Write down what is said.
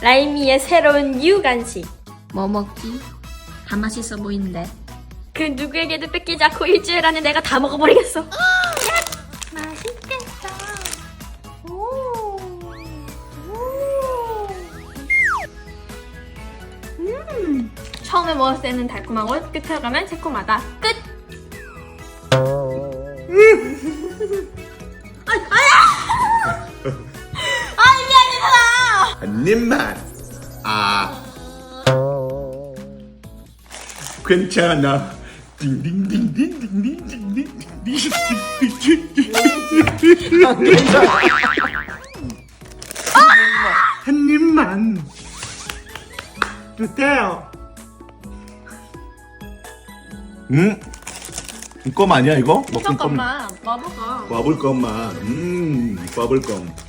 라이미의 새로운 유간식. 뭐 먹지? 다 맛있어 보이는데. 그 누구에게도 뺏기지 않고 일주일 안에 내가 다 먹어버리겠어. 맛있겠다. 오. 오. 음. 처음에 먹었을 때는 달콤하고 끝에 가면 새콤하다. 끝. 아, 아니잖아. 한 입만. 아. 괜찮아. 한 입만. 주세요. 음? 껌 아니야 이거? 먹던 껌. 잠깐만, 먹어봐. 버블껌만. 음, 버블껌.